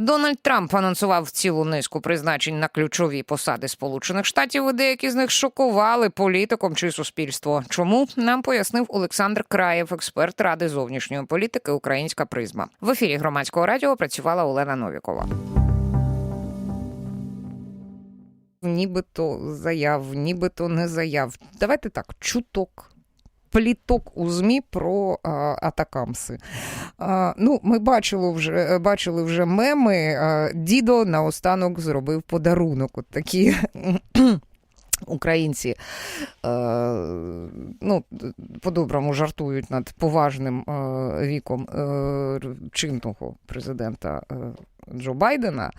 Дональд Трамп анонсував цілу низку призначень на ключові посади Сполучених Штатів. і Деякі з них шокували політиком чи суспільство. Чому нам пояснив Олександр Краєв, експерт ради зовнішньої політики Українська призма. В ефірі громадського радіо працювала Олена Новікова. Нібито заяв, нібито не заяв. Давайте так, чуток. Пліток у ЗМІ про а, атакамси. А, ну, ми бачили вже, бачили вже меми. А, Дідо наостанок зробив подарунок. От такі українці ну, по-доброму жартують над поважним віком чинного президента. Джо Байдена,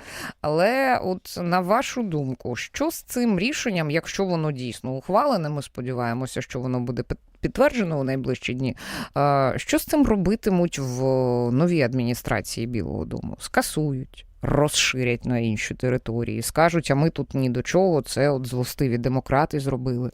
але от на вашу думку, що з цим рішенням, якщо воно дійсно ухвалене, ми сподіваємося, що воно буде підтверджено у найближчі дні. е, Що з цим робитимуть в новій адміністрації Білого Дому? Скасують. Розширять на інші території, скажуть, а ми тут ні до чого, це от злостиві демократи зробили.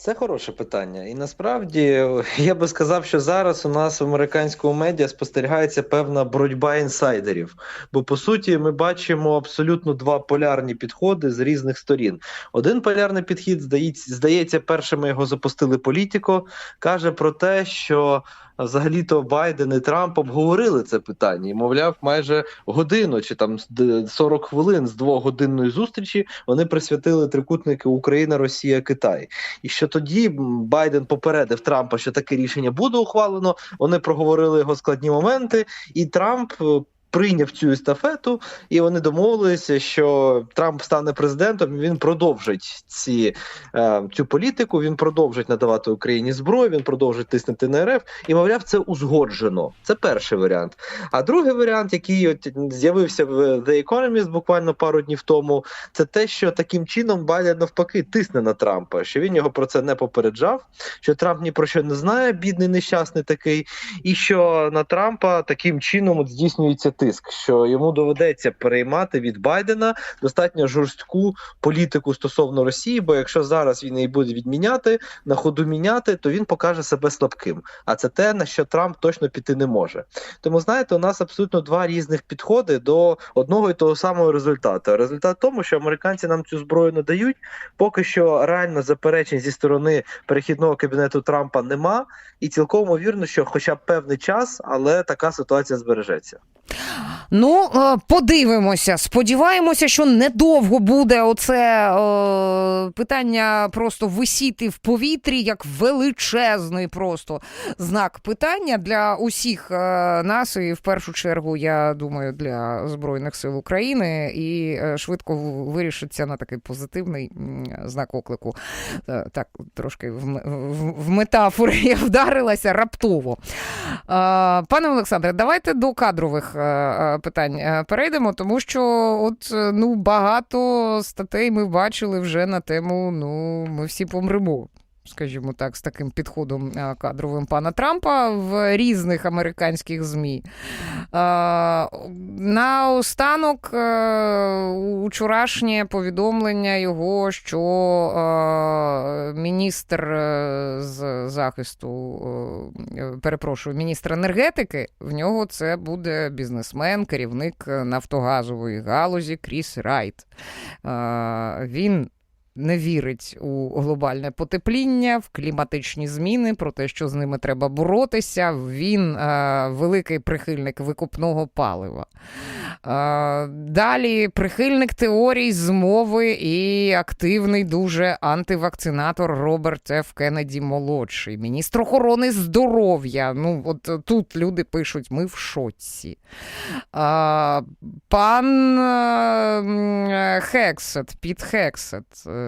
Це хороше питання. І насправді я би сказав, що зараз у нас в американському медіа спостерігається певна боротьба інсайдерів. Бо по суті ми бачимо абсолютно два полярні підходи з різних сторін. Один полярний підхід здається, здається, першими його запустили політико, каже про те, що взагалі-то Байден і Трамп обговорили це питання, і мовляв, майже годину чи там з- 40 хвилин з двогодинної зустрічі вони присвятили трикутники Україна, Росія, Китай. І що тоді Байден попередив Трампа, що таке рішення буде ухвалено. Вони проговорили його складні моменти, і Трамп. Прийняв цю естафету, і вони домовилися, що Трамп стане президентом. і Він продовжить ці е, цю політику. Він продовжить надавати Україні зброю. Він продовжить тиснути на РФ. І мовляв, це узгоджено. Це перший варіант. А другий варіант, який от з'явився в The Economist буквально пару днів тому, це те, що таким чином Байден навпаки тисне на Трампа, що він його про це не попереджав, що Трамп ні про що не знає, бідний нещасний такий, і що на Трампа таким чином от здійснюється тиск, що йому доведеться переймати від Байдена достатньо жорстку політику стосовно Росії. Бо якщо зараз він її буде відміняти, на ходу міняти, то він покаже себе слабким. А це те, на що Трамп точно піти не може. Тому знаєте, у нас абсолютно два різних підходи до одного і того самого результату. Результат в тому, що американці нам цю зброю не дають. Поки що реально заперечень зі сторони перехідного кабінету Трампа нема, і цілком ймовірно, що хоча б певний час, але така ситуація збережеться. Ну, е, подивимося. Сподіваємося, що недовго буде оце е, питання просто висіти в повітрі як величезний просто знак питання для усіх е, нас, і в першу чергу, я думаю, для Збройних сил України, і швидко вирішиться на такий позитивний знак оклику. Так, трошки в, метафори я вдарилася раптово. Пане Олександре, давайте до кадрових питань е, перейдемо, тому що от е, ну багато статей ми бачили вже на тему Ну, ми всі помремо. Скажімо так, з таким підходом е, кадровим пана Трампа в різних американських ЗМІ. Е, Наостанок е, учорашнє повідомлення його, що міністр з захисту, перепрошую, міністр енергетики, в нього це буде бізнесмен, керівник нафтогазової галузі Кріс Райт. Він не вірить у глобальне потепління, в кліматичні зміни, про те, що з ними треба боротися. Він е, великий прихильник викопного палива. Е, далі прихильник теорій змови і активний дуже антивакцинатор Роберт Ф. Кеннеді молодший, міністр охорони здоров'я. Ну, от е, тут люди пишуть: ми в шоці. А, пан е, Хексет, Піт Хексет, е,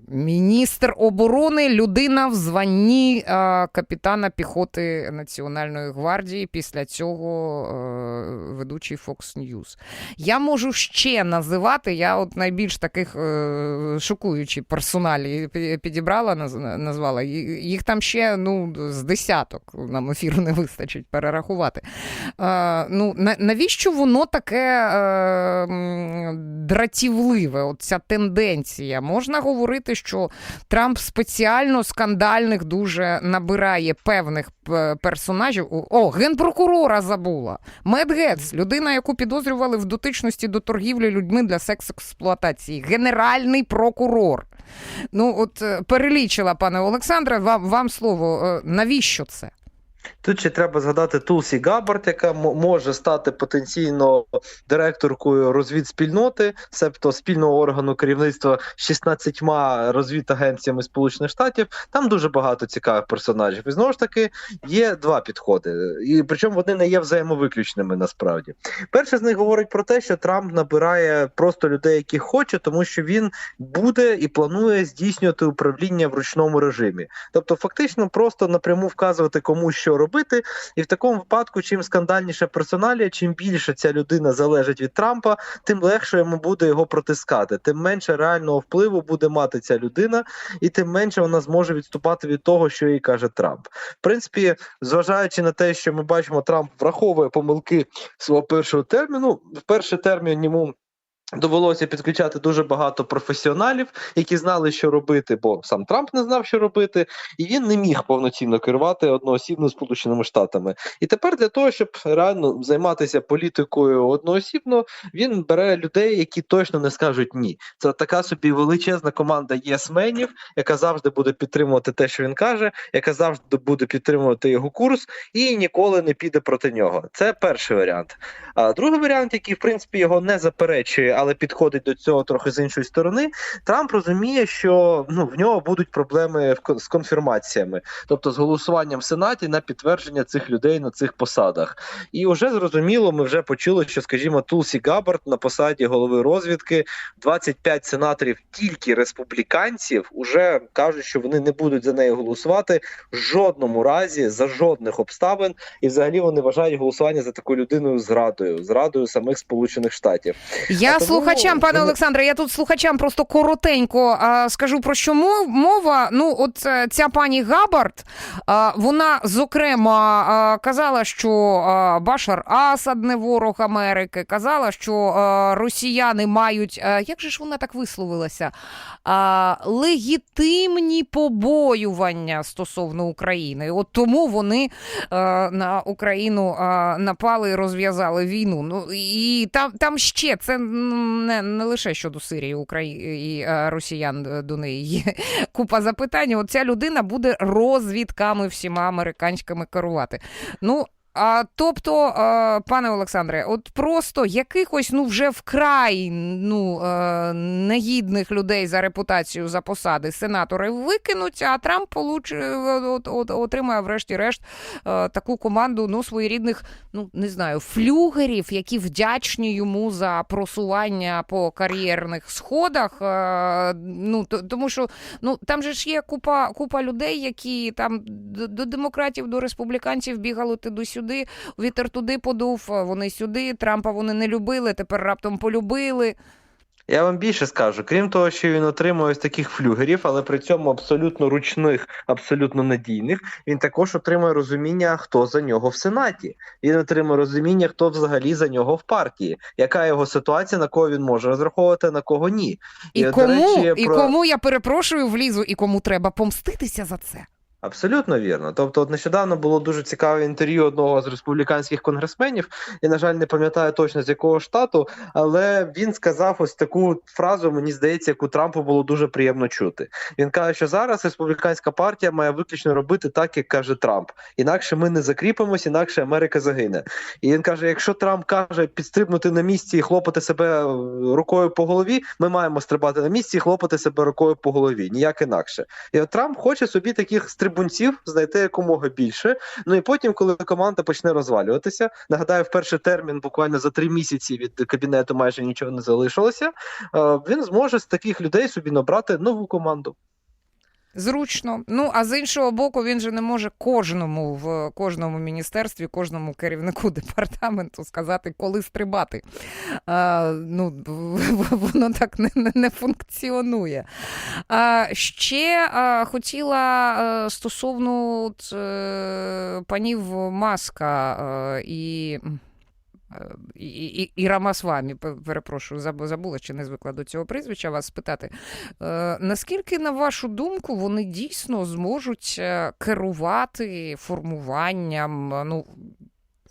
міністр оборони, людина в званні е, капітана піхоти Національної гвардії. Після цього е, ведучий Fox News. Я можу ще називати, я от найбільш таких е, шокуючі персоналі підібрала, назвала. Їх там ще ну, з десяток нам ефіру не вистачить перерахувати. Е, ну, навіщо воно таке е, дратівливе? Ця тенденція? Можна говорити, що Трамп спеціально скандальних дуже набирає певних персонажів. О, генпрокурора забула. Мед Гетц, людина, яку підозрювали в дотичності до торгівлі людьми для секс-експлуатації. Генеральний прокурор. Ну, от е, перелічила, пане Олександре, вам, вам слово. Е, Навіщо це? Тут ще треба згадати Тулсі Габбард, яка може стати потенційно директоркою розвідспільноти, себто спільного органу керівництва з 16 розвідагенціями Сполучених Штатів. Там дуже багато цікавих персонажів. І знову ж таки є два підходи, і причому вони не є взаємовиключними насправді. Перший з них говорить про те, що Трамп набирає просто людей, які хоче, тому що він буде і планує здійснювати управління в ручному режимі. Тобто, фактично, просто напряму вказувати кому що робити, і в такому випадку, чим скандальніше персоналія, чим більше ця людина залежить від Трампа, тим легше йому буде його протискати, тим менше реального впливу буде мати ця людина, і тим менше вона зможе відступати від того, що їй каже Трамп. В принципі, зважаючи на те, що ми бачимо, Трамп враховує помилки свого першого терміну. В перший термін йому. Довелося підключати дуже багато професіоналів, які знали, що робити, бо сам Трамп не знав, що робити, і він не міг повноцінно керувати одноосібно Сполученими Штатами. І тепер для того, щоб реально займатися політикою одноосібно, він бере людей, які точно не скажуть ні. Це така собі величезна команда єсменів, яка завжди буде підтримувати те, що він каже, яка завжди буде підтримувати його курс, і ніколи не піде проти нього. Це перший варіант. А другий варіант, який в принципі його не заперечує, але підходить до цього трохи з іншої сторони. Трамп розуміє, що ну в нього будуть проблеми з конфірмаціями, тобто з голосуванням в сенаті на підтвердження цих людей на цих посадах. І вже зрозуміло, ми вже почули, що, скажімо, Тулсі Габбард на посаді голови розвідки 25 сенаторів тільки республіканців уже кажуть, що вони не будуть за неї голосувати в жодному разі за жодних обставин, і взагалі вони вважають голосування за таку людиною зрадою, зрадою самих Сполучених Штатів. Я слухачам, пане Олександре, я тут слухачам просто коротенько а, скажу про що мов, мова. Ну, от е, ця пані Габард, а, вона зокрема а, казала, що а, Башар Асад не ворог Америки, казала, що а, росіяни мають, а, як же ж вона так висловилася? А, легітимні побоювання стосовно України. От тому вони е, на Україну е, напали і розв'язали війну. Ну і там, там ще це не, не лише щодо Сирії Украї... і е, росіян е, до неї є купа запитань. От ця людина буде розвідками всіма американськими керувати. Ну. А тобто, пане Олександре, от просто якихось ну вже вкрай ну е, негідних людей за репутацію за посади сенатори викинуть, а Трамп получ... от, от, отримає врешті-решт е, таку команду ну своєрідних, ну не знаю, флюгерів, які вдячні йому за просування по кар'єрних сходах. Е, ну то- тому що ну там же ж є купа, купа людей, які там до, демократів, до республіканців бігали туди-сюди, вітер туди подув, вони сюди. Трампа вони не любили, тепер раптом полюбили. Я вам більше скажу, крім того, що він отримує ось таких флюгерів, але при цьому абсолютно ручних, абсолютно надійних, він також отримує розуміння, хто за нього в сенаті. Він отримує розуміння, хто взагалі за нього в партії, яка його ситуація, на кого він може розраховувати, на кого ні. І, от, кому, речі, і про- кому я перепрошую влізу, і кому треба помститися за це. Абсолютно вірно. Тобто, от нещодавно було дуже цікаве інтерв'ю одного з республіканських конгресменів. Я, на жаль, не пам'ятаю точно з якого штату, але він сказав ось таку фразу, мені здається, яку Трампу було дуже приємно чути. Він каже, що зараз республіканська партія має виключно робити так, як каже Трамп. Інакше ми не закріпимось, інакше Америка загине. І він каже: якщо Трамп каже підстрибнути на місці і хлопати себе е, рукою по голові, ми маємо стрибати на місці і хлопати себе рукою по голові. Ніяк інакше. І от Трамп хоче собі таких стрибунців знайти якомога більше. Ну і потім, коли команда почне розвалюватися, нагадаю, в перший термін, буквально за три місяці від кабінету майже нічого не залишилося. е, Він зможе з таких людей собі набрати нову команду. Зручно. Ну а з іншого боку, він же не може кожному в кожному міністерстві, кожному керівнику департаменту сказати, коли стрибати. А, ну, воно так не, не, не функціонує. А, ще а, хотіла а, стосовно от, е, панів Маска е, і. Е, і, і, і Рамасвамі, пе- перепрошую, забула чи не звикла до цього прізвища вас спитати. Е, наскільки, на вашу думку, вони дійсно зможуть е, керувати формуванням ну,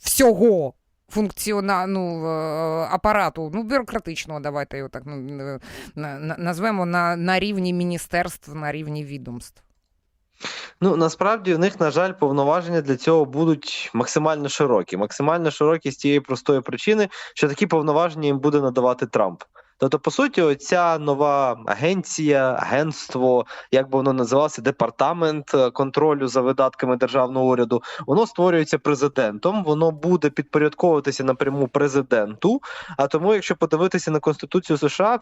всього? Функціона... ну, е, апарату, ну, бюрократичного, давайте його так ну, на- на- назвемо на, на рівні міністерств, на рівні відомств. Ну насправді у них, на жаль, повноваження для цього будуть максимально широкі. Максимально широкі з тієї простої причини, що такі повноваження їм буде надавати Трамп. Тобто, по суті, оця нова агенція, агентство, як би воно називалося, департамент е, контролю за видатками державного уряду, воно створюється президентом, воно буде підпорядковуватися напряму президенту. А тому, якщо подивитися на конституцію США,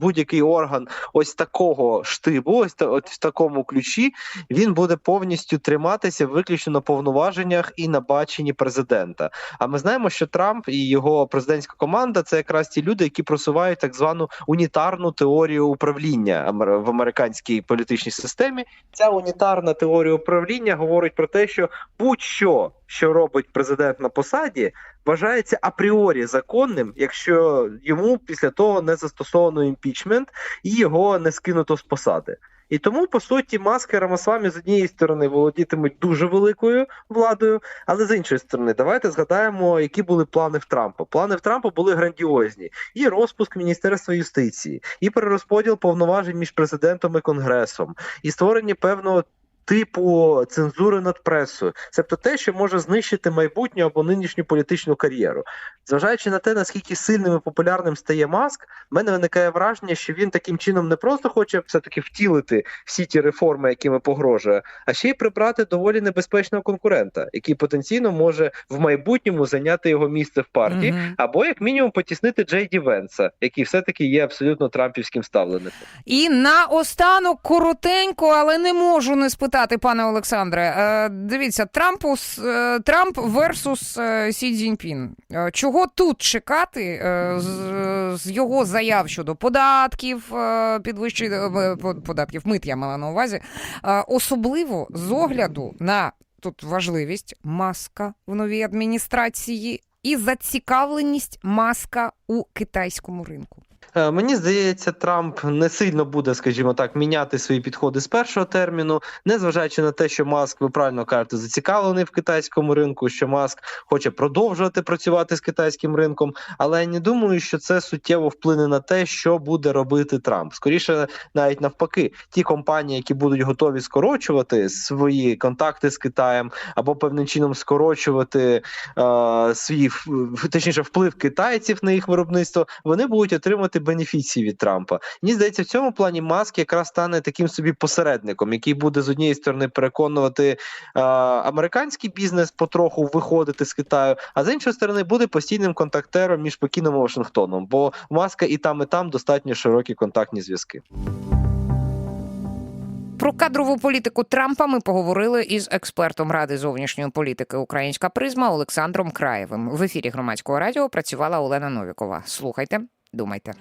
будь-який орган ось такого штибу, ось та- от в такому ключі, він буде повністю триматися виключно на повноваженнях і на баченні президента. А ми знаємо, що Трамп і його президентська команда це якраз ті люди, які просувають так звану унітарну теорію управління в американській політичній системі. Ця унітарна теорія управління говорить про те, що будь-що, що робить президент на посаді, вважається апріорі законним, якщо йому після того не застосовано імпічмент і його не скинуто з посади. І тому, по суті, маски Рамасвамі з однієї сторони володітимуть дуже великою владою, але з іншої сторони, давайте згадаємо, які були плани в Трампа. Плани в Трампа були грандіозні: і розпуск Міністерства юстиції, і перерозподіл повноважень між президентом і конгресом, і створення певного. Типу цензури над пресою, тобто те, що може знищити майбутню або нинішню політичну кар'єру, зважаючи на те, наскільки сильним і популярним стає маск, в мене виникає враження, що він таким чином не просто хоче все-таки втілити всі ті реформи, якими погрожує, а ще й прибрати доволі небезпечного конкурента, який потенційно може в майбутньому зайняти його місце в партії, Мгм. або як мінімум потіснити Джей Ді Венса, який все-таки є абсолютно трампівським ставленником. І наостанок коротенько, але не можу не спитати, пане Олександре. Е, дивіться, Трампус, е, Трамп версус е, Сі Цзіньпін. Чого тут чекати з, його заяв щодо податків, підвищення податків, мит я мала на увазі, особливо з огляду на тут важливість маска в новій адміністрації і зацікавленість маска у китайському ринку. Е, Мені здається, Трамп не сильно буде, скажімо так, міняти свої підходи з першого терміну, незважаючи на те, що Маск, ви правильно кажете, зацікавлений в китайському ринку, що Маск хоче продовжувати працювати з китайським ринком. Але я не думаю, що це суттєво вплине на те, що буде робити Трамп. Скоріше, навіть навпаки, ті компанії, які будуть готові скорочувати свої контакти з Китаєм або певним чином скорочувати е, свій точніше вплив китайців на їх виробництво, вони будуть отримати бенефіції від Трампа. Мені здається, в цьому плані Маск якраз стане таким собі посередником, який буде з однієї сторони переконувати е, американський бізнес потроху виходити з Китаю, а з іншої сторони буде постійним контактером між Пекіном і Вашингтоном, бо Маска і там, і там достатньо широкі контактні зв'язки. Про кадрову політику Трампа ми поговорили із експертом Ради зовнішньої політики Українська призма Олександром Краєвим. В ефірі громадського радіо працювала Олена Новікова. Слухайте, Думайте.